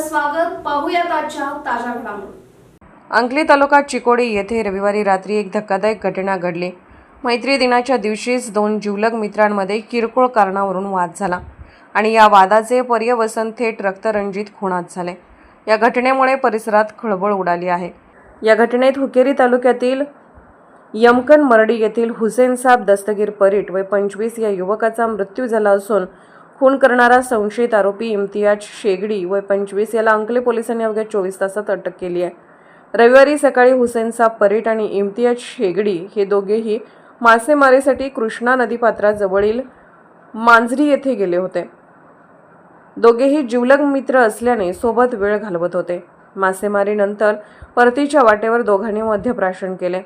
स्वागत पाहूयात आजच्या ताज्या घडामोडी. अंकली तालुका चिकोडी येथे रविवारी रात्री एक धक्कादायक घटना घडली. मैत्री दिनाच्या दिवशीच दोन जिवलग मित्रांमध्ये किरकोळ कारणावरून वाद झाला आणि या वादाचे पर्यवसन थेट रक्तरंजित खुणात झाले. या घटनेमुळे परिसरात खळबळ उडाली आहे. या घटनेत हुकेरी तालुक्यातील यमकन मरडी येथील हुसेन साब दस्तगीर परीट व पंचवीस या युवकाचा मृत्यू झाला असून खून करणारा संशयित आरोपी इम्तियाज शेगडी वय पंचवीस याला अंकले पोलिसांनी अवघ्या चोवीस तासात अटक केली आहे. रविवारी सकाळी हुसेन साब आणि इम्तियाज शेगडी हे दोघेही मासेमारीसाठी कृष्णा नदीपात्राजवळील मांजरी येथे गेले होते. दोघेही जिवलग मित्र असल्याने सोबत वेळ घालवत होते. मासेमारीनंतर परतीच्या वाटेवर दोघांनी मध्यप्राशन केले.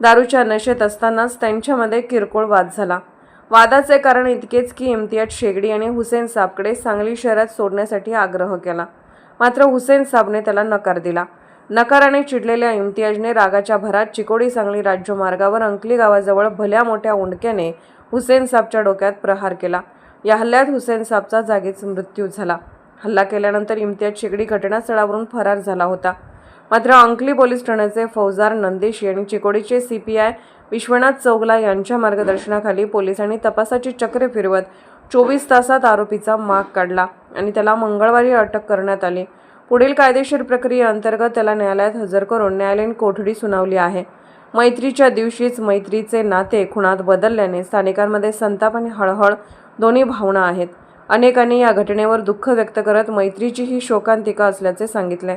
दारूच्या नशेत असतानाच त्यांच्यामध्ये किरकोळ वाद झाला. वादाचे कारण इतकेच की इम्तियाज शेगडी आणि हुसेन साबकडे सांगली शहरात सोडण्यासाठी आग्रह केला. मात्र हुसेन साबने त्याला नकार दिला. नकाराने चिडलेल्या इम्तियाजने रागाच्या भरात चिकोडी सांगली राज्यमार्गावर अंकली गावाजवळ भल्या मोठ्या उंडक्याने हुसेन साबच्या डोक्यात प्रहार केला. या हल्ल्यात हुसेन साबचा जागीच मृत्यू झाला. हल्ला केल्यानंतर इम्तियाज शेगडी घटनास्थळावरून फरार झाला होता. मात्र अंकली पोलीस ठाण्याचे फौजदार नंदेशी यांनी चिकोडीचे C P I Vishwanath Chougala यांच्या मार्गदर्शनाखाली पोलिसांनी तपासाची चक्रे फिरवत चोवीस तासात आरोपीचा माग काढला आणि त्याला मंगळवारी अटक करण्यात आली. पुढील कायदेशीर प्रक्रियेअंतर्गत त्याला न्यायालयात हजर करून न्यायालयीन कोठडी सुनावली आहे. मैत्रीच्या दिवशीच मैत्रीचे नाते खुणात बदलल्याने स्थानिकांमध्ये संताप आणि हळहळ दोन्ही भावना आहेत. अनेकांनी या घटनेवर दुःख व्यक्त करत मैत्रीची ही शोकांतिका असल्याचे सांगितले.